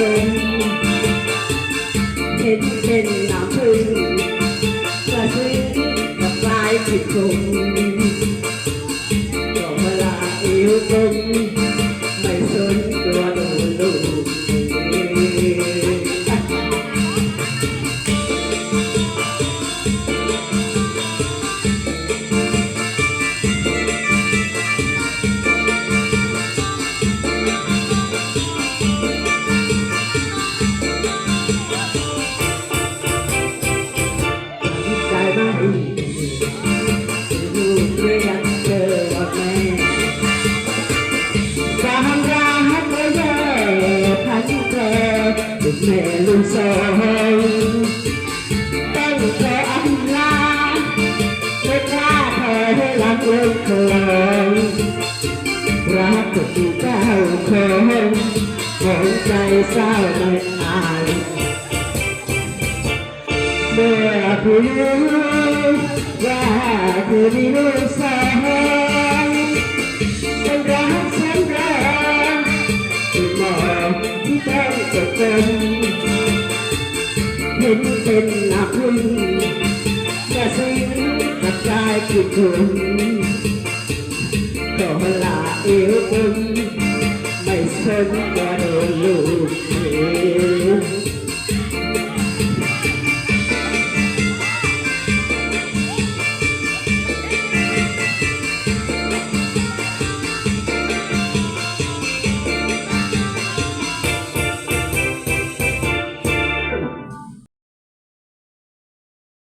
พึ่งเห็นเป็นน้ำพึ่งกระพึ่งกับลายผิดกลมดอกมะลาอิ้วกลง แม่ลูกสาวตั้งแต่อำลาไม่กล้าเธอให้รักลคลรักกับอยู่เก้าคงขใจเศร้าไม่อายเมื่อผู้รู้ว่าผู้มีลูกสาวเป็นรักฉันรัที่มั่ตั้งจะเป็น สินเป็นนักลุ่นกระสินกระจายคิดถึงก็ลาเอวตึงไม่สนใจ